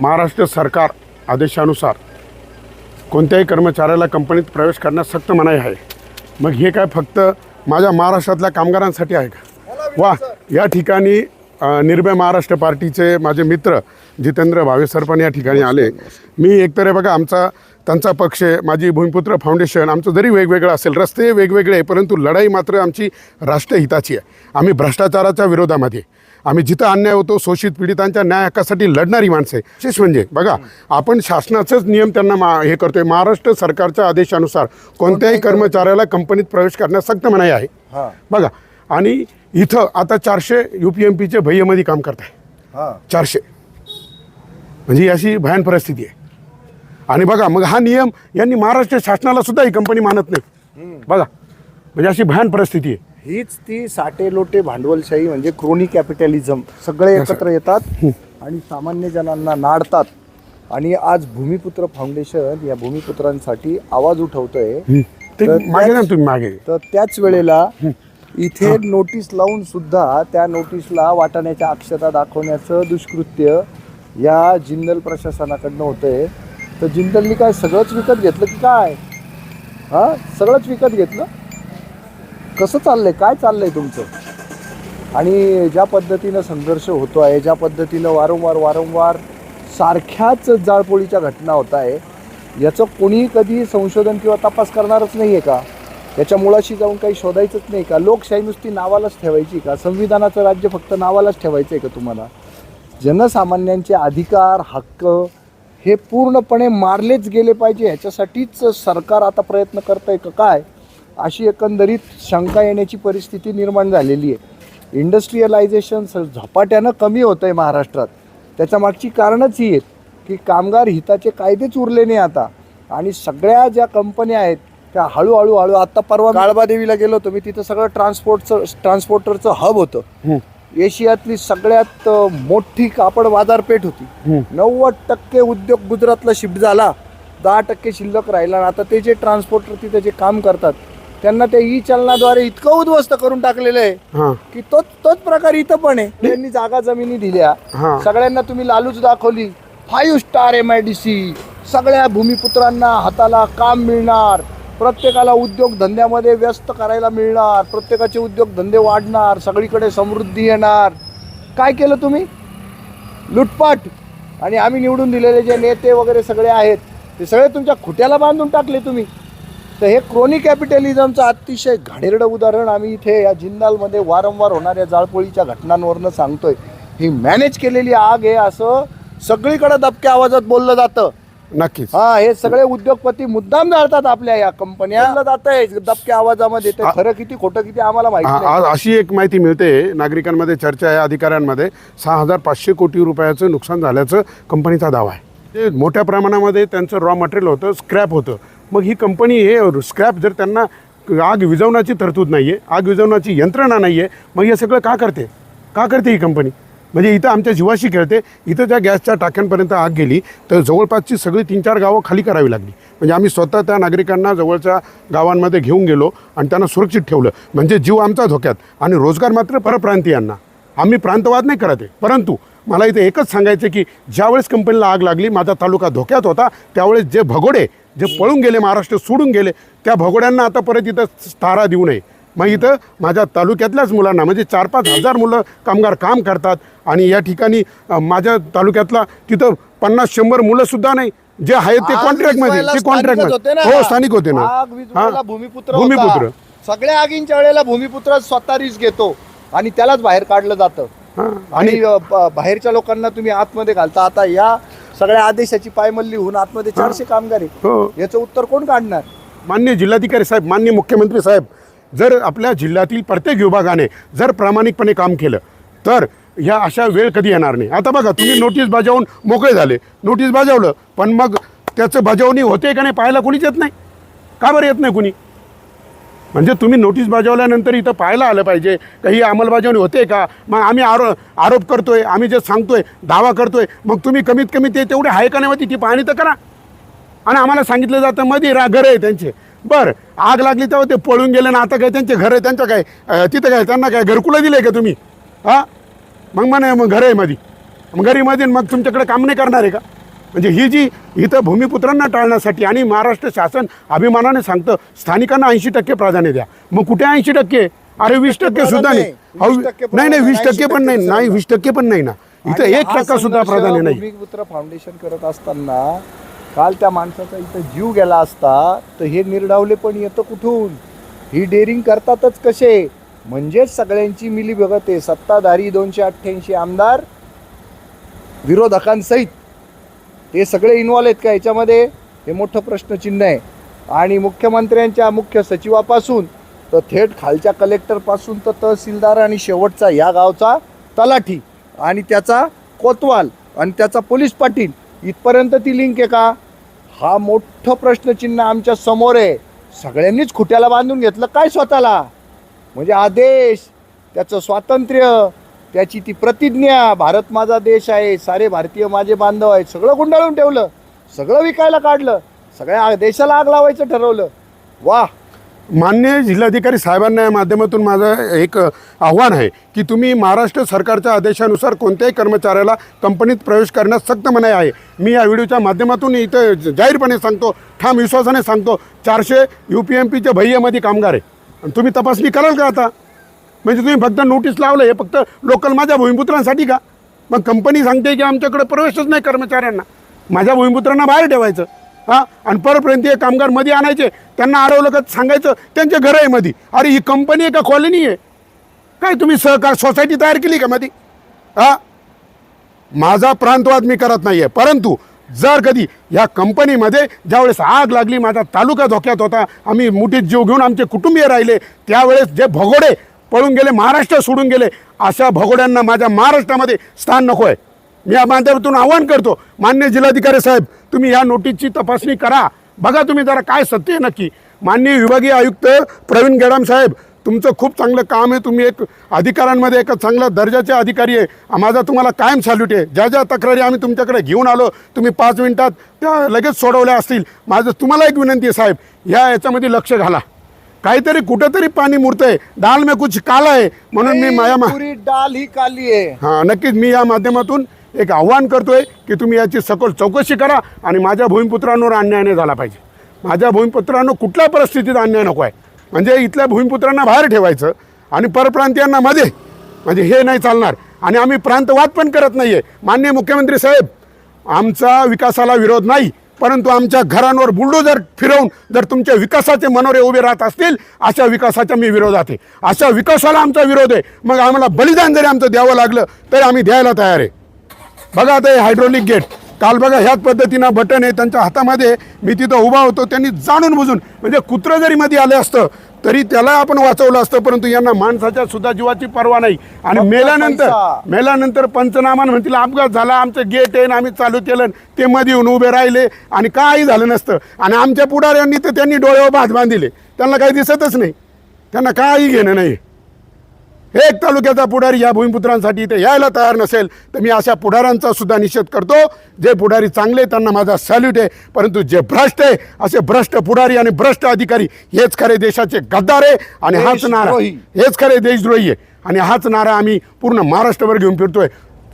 महाराष्ट्र सरकार आदेशानुसार कोणत्याही कर्मचाऱ्याला कंपनीत प्रवेश करण्यास सक्त मनाई आहे. मग हे काय फक्त माझ्या महाराष्ट्रातल्या कामगारांसाठी आहे का? वा या ठिकाणी निर्भय महाराष्ट्र पार्टीचे माझे मित्र जितेंद्र भावेसर पण या ठिकाणी आले. मी एकतर बघा आमचा त्यांचा पक्ष आहे माझी भूमिपुत्र फाउंडेशन आमचं जरी वेगवेगळं असेल रस्ते वेगवेगळे आहे परंतु लढाई मात्र आमची राष्ट्रहिताची आहे. आम्ही भ्रष्टाचाराच्या विरोधामध्ये आहे. आम्ही जिथं अन्याय होतो शोषित पीडितांच्या न्याय हक्कासाठी लढणारी माणसं आहे. विशेष म्हणजे बघा आपण शासनाचंच नियम त्यांना मा हे करतोय. महाराष्ट्र सरकारच्या आदेशानुसार कोणत्याही कर्मचाऱ्याला कंपनीत प्रवेश करण्यास सक्त मनाई आहे. हां. बघा आणि इथं आता चारशे यू पी एम पीचे भय्यमध्ये काम करत आहे हां. चारशे. म्हणजे ही अशी भयान परिस्थिती आहे. आणि बघा मग हा नियम यांनी महाराष्ट्र शासनाला सुद्धा ही कंपनी मानत नाही. बघा म्हणजे अशी भयान परिस्थिती आहे. हीच ती साठे लोटे भांडवलशाही म्हणजे क्रोनी कॅपिटॅलिझम. सगळे एकत्र येतात आणि सामान्य जनांना नाडतात. आणि आज भूमिपुत्र फाउंडेशन या भूमिपुत्रांसाठी आवाज उठवतंय. मागे ना तुम्ही मागे. तर त्याच वेळेला इथे नोटीस लावून सुद्धा त्या नोटीसला वाटाण्याच्या अक्षता दाखवण्याचं दुष्कृत्य या जिंदल प्रशासनाकडनं होतंय. तर जिंदलनी काय सगळंच विकत घेतलं की काय? हा? सगळंच विकत घेतलं? कसं चाललंय? काय चाललंय तुमचं? आणि ज्या पद्धतीनं संघर्ष होतो आहे ज्या पद्धतीनं वारंवार वारंवार सारख्याच जाळपोळीच्या घटना होत आहे याचं कोणीही कधी संशोधन किंवा तपास करणारच नाही आहे का? याच्या मुळाशी जाऊन काही शोधायचंच नाही का? लोकशाही नुसती नावालाच ठेवायची का? संविधानाचं राज्य फक्त नावालाच ठेवायचं आहे का तुम्हाला? जनसामान्यांचे अधिकार हक्क हे पूर्णपणे मारलेच गेले पाहिजे. ह्याच्यासाठीच सरकार आता प्रयत्न करत आहे का? काय? अशी एकंदरीत शंका येण्याची परिस्थिती निर्माण झालेली आहे. इंडस्ट्रियलायझेशन झपाट्यानं कमी होतं आहे महाराष्ट्रात. त्याच्या मागची कारणच ही आहेत की कामगार हिताचे कायदेच उरले नाही आता. आणि सगळ्या ज्या कंपन्या आहेत त्या हळूहळू हळू आता परवा काळबादेवीला गेलो होतो मी तिथं सगळं ट्रान्सपोर्टचं ट्रान्सपोर्टरचं हब होतं. एशियातली सगळ्यात मोठी कापड बाजारपेठ होती. नव्वद टक्के उद्योग गुजरातला शिफ्ट झाला दहा टक्के शिल्लक राहिला आता ते जे ट्रान्सपोर्टर तिथे जे काम करतात त्यांना ते ई चलनाद्वारे इतकं उद्ध्वस्त करून टाकलेलं आहे की तोच तोच प्रकार इथं पण आहे. त्यांनी जागा जमिनी दिल्या. सगळ्यांना तुम्ही लालूच दाखवली. Five star M I D C सगळ्या भूमिपुत्रांना हाताला काम मिळणार. प्रत्येकाला उद्योग धंद्यामध्ये व्यस्त करायला मिळणार. प्रत्येकाचे उद्योग धंदे वाढणार. सगळीकडे समृद्धी येणार. काय केलं तुम्ही? लुटपाट. आणि आम्ही निवडून दिलेले जे नेते वगैरे सगळे आहेत ते सगळे तुमच्या खुट्याला बांधून टाकले तुम्ही. तर हे क्रोनी कॅपिटलिझमचं अतिशय घाणेरडं उदाहरण आम्ही इथे या जिंदालमध्ये वारंवार होणाऱ्या जाळपोळीच्या घटनांवरनं सांगतोय. ही मॅनेज केलेली आग आहे असं सगळीकडे दबक्या आवाजात बोललं जातं. नक्कीच. हा हे सगळे उद्योगपती मुद्दाम जाळतात आपल्या या कंपन्या जात आहे दबक्या आवाजामध्ये. ते खरं किती खोटं किती आम्हाला माहिती आज अशी एक माहिती मिळते. नागरिकांमध्ये चर्चा आहे अधिकाऱ्यांमध्ये. सहा हजार पाचशे कोटी रुपयाचं नुकसान झाल्याचं कंपनीचा दावा आहे. ते मोठ्या प्रमाणामध्ये त्यांचं रॉ मटेरियल होतं स्क्रॅप होतं. मग ही कंपनी हे स्क्रॅप जर त्यांना आग विझवण्याची तरतूद नाही आहे आग विझवण्याची यंत्रणा नाही आहे मग हे सगळं का करते? का करते ही कंपनी? म्हणजे इथं आमच्या जीवाशी खेळते इथं ज्या गॅसच्या टाक्यांपर्यंत आग गेली तर जवळपासची सगळी तीन चार गावं खाली करावी लागली. म्हणजे आम्ही स्वतः त्या नागरिकांना जवळच्या गावांमध्ये घेऊन गेलो आणि त्यांना सुरक्षित ठेवलं. म्हणजे जीव आमचा धोक्यात आणि रोजगार मात्र परप्रांतीयांना आम्ही प्रांतवाद नाही करत आहे. परंतु मला इथे एकच सांगायचं की ज्यावेळेस कंपनीला आग लागली माझा तालुका धोक्यात होता त्यावेळेस जे भगोडे जे पळून गेले महाराष्ट्र सोडून गेले त्या भगोड्यांना आता परत इथं तारा देऊ नये मग इथं माझ्या तालुक्यातल्याच मुलांना म्हणजे चार पाच हजार मुलं कामगार काम करतात आणि या ठिकाणी माझ्या तालुक्यातला तिथं पन्नास शंभर मुलं सुद्धा नाही जे आहेत ते कॉन्ट्रॅक्टमध्ये ते ना. हो स्थानिक होते ना हां. भूमिपुत्र भूमिपुत्र. सगळ्या आगींच्या वेळेला भूमिपुत्र स्वतः रिस्क घेतो आणि त्यालाच बाहेर काढलं जातं. आणि बाहेरच्या लोकांना तुम्ही आतमध्ये घालता आता या सगळ्या आदेशाची पायमल्ली होऊन आतमध्ये चारशे कामगार आहे हो. याचं उत्तर कोण काढणार? मान्य जिल्हाधिकारी साहेब मान्य मुख्यमंत्री साहेब जर आपल्या जिल्ह्यातील प्रत्येक विभागाने जर प्रामाणिकपणे काम केलं तर ह्या अशा वेळ कधी येणार नाही. आता बघा तुम्ही नोटीस बजावून मोकळे झाले. नोटीस बजावलं पण मग त्याचं बजावणी होते का नाही पाहायला कोणीच येत नाही? का बरं येत नाही कुणी? म्हणजे तुम्ही नोटीस बजावल्यानंतर इथं पाहायला आलं पाहिजे. का ही अंमलबजावणी होते का? मग आम्ही आरो आरोप करतोय आम्ही जे सांगतोय दावा करतोय. मग तुम्ही कमीत कमी ते तेवढे आहे का नाही होती ती पाहणी तर करा. आणि आम्हाला सांगितलं जातं मध्ये रा घर आहे त्यांचे. बरं आग लागली तेव्हा ते पळून गेले ना आता काय त्यांचे घर आहे त्यांचं काय तिथं काय त्यांना काय घरकुलं दिलं आहे का तुम्ही? हां? मग म्हणे मग घर आहे मध्ये मग घरी मध्ये मग तुमच्याकडे काम नाही करणार आहे का? म्हणजे ही जी इथं भूमिपुत्रांना टाळण्यासाठी आणि महाराष्ट्र शासन अभिमानाने सांगतं स्थानिकांना ऐंशी टक्के प्राधान्य द्या. मग कुठे ऐंशी टक्के? अरे वीस टक्के सुद्धा नाही. प्राधान्य, अहो, 20 टक्के नाही नाही वीस टक्के पण 80 नाही. नाही वीस टक्के पण नाही ना. इथं एक टक्का सुद्धा प्राधान्य नाही. भूमिपुत्र फाउंडेशन करत असताना काल त्या माणसाचा इथं जीव गेला असता तर हे निर्डावले पण येतं कुठून? ही डेअरिंग करतातच कसे? म्हणजेच सगळ्यांची मिली बघत आहे. सत्ताधारी दोनशे अठ्ठ्याऐंशी आमदार विरोधकांसहित. ते सगळे इन्व्हॉल्व आहेत का? याच्यामध्ये हे मोठं प्रश्नचिन्ह आहे. आणि मुख्यमंत्र्यांच्या मुख्य सचिवापासून तर थेट खालच्या कलेक्टरपासून तर तहसीलदार आणि शेवटचा या गावचा तलाठी आणि त्याचा कोतवाल आणि त्याचा पोलीस पाटील. इथपर्यंत ती लिंक आहे का? हा मोठं प्रश्नचिन्ह आमच्यासमोर आहे. सगळ्यांनीच खुट्याला बांधून घेतलं. काय स्वतःला? म्हणजे आदेश त्याचं स्वातंत्र्य त्याची ती प्रतिज्ञा भारत माझा देश आहे सारे भारतीय माझे बांधव आहेत सगळं गुंडाळून ठेवलं सगळं विकायला काढलं सगळ्या देशाला आग लावायचं ठरवलं. वा मान्य जिल्हाधिकारी साहेबांना या माध्यमातून माझं एक आव्हान आहे की तुम्ही महाराष्ट्र सरकारच्या आदेशानुसार कोणत्याही कर्मचाऱ्याला कंपनीत प्रवेश करण्यास सक्त मनाई आहे. मी या व्हिडिओच्या माध्यमातून इथं जाहीरपणे सांगतो ठाम विश्वासाने सांगतो चारशे यू पी एम पीच्या भय्यमध्ये कामगार आहे. आणि तुम्ही तपासणी कराल का आता? म्हणजे तुम्ही फक्त नोटीस लावलं हे फक्त लोकल माझ्या भूमिपुत्रांसाठी का? मग कंपनी सांगते की आमच्याकडे प्रवेशच नाही कर्मचाऱ्यांना. माझ्या भूमिपुत्रांना बाहेर ठेवायचं. हां? आणि परप्रांतीय कामगारमध्ये आणायचे. त्यांना अडवलं का सांगायचं त्यांच्या घर आहे मध्ये अरे ही कंपनी आहे का कॉलनी आहे? काय तुम्ही सहकार सोसायटी तयार केली का मध्ये हां? माझा प्रांतवाद मी करत नाही आहे परंतु जर कधी या कंपनीमध्ये ज्यावेळेस आग लागली माझा तालुका धोक्यात होता आम्ही मुठीत जीव घेऊन आमचे कुटुंबीय राहिले त्यावेळेस जे भगोडे पळून गेले महाराष्ट्र सोडून गेले अशा भगोड्यांना माझ्या महाराष्ट्रामध्ये स्थान नको आहे मी या माध्यमातून आवाहन करतो मान्य जिल्हाधिकारी साहेब तुम्ही या नोटीसची तपासणी करा. बघा तुम्ही जरा काय सत्य आहे नक्की. माननीय विभागीय आयुक्त प्रवीण गेडाम साहेब तुमचं खूप चांगलं काम आहे. तुम्ही एक अधिकाऱ्यांमध्ये एक चांगला दर्जाचे अधिकारी आहे. माझा तुम्हाला कायम सॅल्यूट आहे. ज्या ज्या तक्रारी आम्ही तुमच्याकडे घेऊन आलो तुम्ही पाच मिनिटात त्या लगेच सोडवल्या असतील. माझं तुम्हाला एक विनंती आहे साहेब ह्या याच्यामध्ये लक्ष घाला. काहीतरी कुठंतरी पाणी मुरतंय. दाल में कुछ काला आहे म्हणून मी माया मा पुरी डाल ही काली आहे. हां नक्कीच मी या माध्यमातून एक आव्हान करतोय की तुम्ही याची सखोल चौकशी करा आणि माझ्या भूमिपुत्रांवर अन्याय नाही झाला पाहिजे. माझ्या भूमिपुत्रांनो कुठल्या परिस्थितीत अन्याय नको आहे. म्हणजे इथल्या भूमिपुत्रांना बाहेर ठेवायचं आणि परप्रांतीयांना मध्ये. म्हणजे हे नाही चालणार. आणि आम्ही प्रांतवाद पण करत नाही आहे माननीय मुख्यमंत्री साहेब आमचा विकासाला विरोध नाही. परंतु आमच्या घरांवर बुलडोजर फिरवून जर तुमच्या विकासाचे मनोरे उभे राहत असतील अशा विकासाच्या मी विरोधात आहे. अशा विकासाला आमचा विरोध आहे. मग आम्हाला बलिदान जरी आमचं द्यावं लागलं तरी आम्ही द्यायला तयार आहे. बघा आता हे हायड्रोलिक गेट. काल बघा ह्याच पद्धतीनं बटन आहे त्यांच्या हातामध्ये मी तिथं उभा होतो त्यांनी जाणून बुजून म्हणजे कुत्रं जरी मध्ये आलं असतं तरी त्याला आपण वाचवलं असतं परंतु यांना माणसाच्या सुद्धा जीवाची पर्वा नाही. आणि मेल्यानंतर. मेल्यानंतर पंचनामा म्हणतील अपघात झाला आमचं गेट आहे आम्ही चालू केलं ते मध्ये येऊन उभे राहिले आणि काही झालं नसतं. आणि आमच्या पुढाऱ्यांनी तर त्यांनी डोळ्यावर भात बांधिले. त्यांना काही दिसतच नाही. त्यांना काही घेणं नाही. एक तालुक्याचा पुढारी या भूमिपुत्रांसाठी इथे यायला तयार नसेल तर मी अशा पुढाऱ्यांचा सुद्धा निषेध करतो. जे पुढारी चांगले त्यांना माझा सॅल्यूट आहे. परंतु जे भ्रष्ट आहे असे भ्रष्ट पुढारी आणि भ्रष्ट अधिकारी हेच खरे देशाचे गद्दार आहे आणि हाच नारा. हेच खरे देशद्रोही आहे. आणि हाच नारा आम्ही पूर्ण महाराष्ट्रभर घेऊन फिरतोय.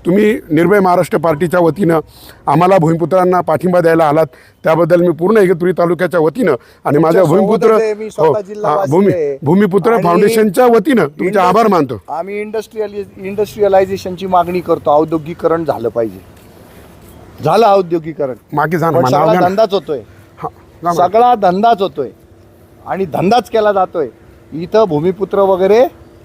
तुम्ही निर्भय महाराष्ट्र पार्टीच्या वतीनं आम्हाला भूमिपुत्रांना पाठिंबा द्यायला आलात. त्याबद्दल मी पूर्ण इगतपुरी तालुक्याच्या वतीनं आणि माझ्या भूमिपुत्र हो, भूमी. भूमिपुत्र फाउंडेशनच्या वतीनं तुमचे आभार मानतो. आम्ही इंडस्ट्रियल इंडस्ट्रियलायझेशनची मागणी करतो. औद्योगिकरण झालं पाहिजे. झालं औद्योगिकरण. मागे सगळा. धंदाच होतोय. सगळा धंदाच होतोय. आणि धंदाच केला जातोय. इथं भूमिपुत्र वगैरे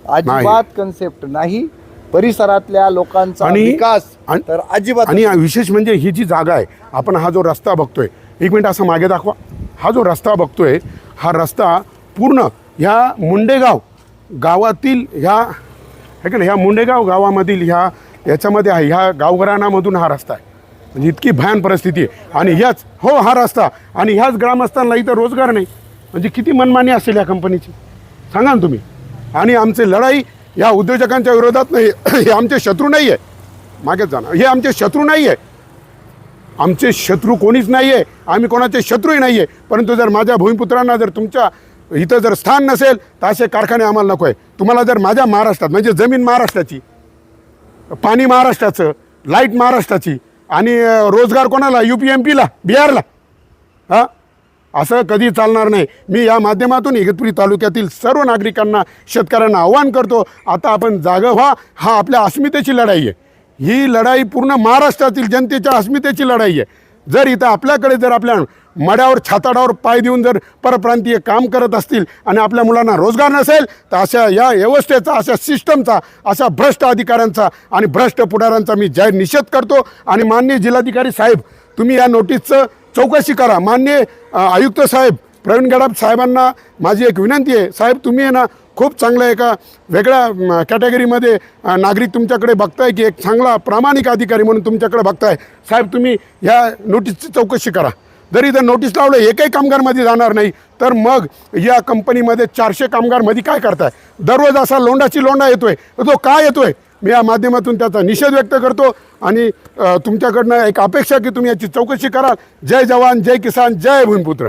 अजिबात कन्सेप्ट नाही. परिसरातल्या लोकांचा आणि- विकास आणि- तर अजिबात आणि विशेष म्हणजे ही जी जागा आहे आपण हा जो रस्ता बघतोय एक मिनिट असं मागे दाखवा. हा जो रस्ता बघतोय हा रस्ता पूर्ण ह्या मुंडेगाव गावातील ह्या है का नाही? ह्या मुंडेगाव गावामधील ह्या याच्यामध्ये आहे ह्या गावघराणामधून हा रस्ता आहे. म्हणजे इतकी भयान परिस्थिती आहे. आणि ह्याच हो हा रस्ता. आणि ह्याच ग्रामस्थांना इथं रोजगार नाही. म्हणजे किती मनमानी असेल या कंपनीची सांगा ना तुम्ही. आणि आमची लढाई या उद्योजकांच्या विरोधात नाही. हे आमचे शत्रू नाही आहे मागेच जाणार हे आमचे शत्रू नाही आहे आमचे शत्रू कोणीच नाही आहे आम्ही कोणाचे शत्रूही नाही आहे परंतु जर माझ्या भूमिपुत्रांना जर तुमच्या इथं जर स्थान नसेल तर असे कारखाने आम्हाला नको आहे तुम्हाला जर माझ्या महाराष्ट्रात म्हणजे जमीन महाराष्ट्राची पाणी महाराष्ट्राचं लाइट महाराष्ट्राची आणि रोजगार कोणाला? यू पी एम पीला बिहारला. हां? असं कधी चालणार नाही. मी या माध्यमातून इगतपुरी तालुक्यातील सर्व नागरिकांना शेतकऱ्यांना आव्हान करतो आता आपण जागं व्हा. हा आपल्या अस्मितेची लढाई आहे. ही लढाई पूर्ण महाराष्ट्रातील जनतेच्या अस्मितेची लढाई आहे. जर इथं आपल्याकडे जर आपल्या मड्यावर छाताडावर पाय देऊन जर परप्रांतीय काम करत असतील आणि आपल्या मुलांना रोजगार नसेल तर अशा या व्यवस्थेचा अशा सिस्टमचा अशा भ्रष्ट अधिकाऱ्यांचा आणि भ्रष्ट पुढाऱ्यांचा मी जाहीर निषेध करतो. आणि माननीय जिल्हाधिकारी साहेब तुम्ही या नोटीसचं चौकशी करा. मान्य आयुक्त साहेब प्रवीण गडाप साहेबांना माझी एक विनंती आहे. साहेब तुम्ही आहे ना खूप चांगल्या एका वेगळ्या कॅटेगरीमध्ये नागरिक तुमच्याकडे बघताय की एक चांगला प्रामाणिक अधिकारी म्हणून तुमच्याकडे बघताय. साहेब तुम्ही ह्या नोटीसची चौकशी करा. जरी जर नोटीस लावलं एकही कामगारमध्ये जाणार नाही तर मग या कंपनीमध्ये चारशे कामगारमध्ये काय करताय? दररोज असा लोंडाची लोंडा येतोय. तो का येतोय? मी या माध्यमातून त्याचा निषेध व्यक्त करतो आणि तुमच्याकडनं एक अपेक्षा की तुम्ही याची चौकशी कराल. जय जवान जय किसान जय भूमिपुत्र.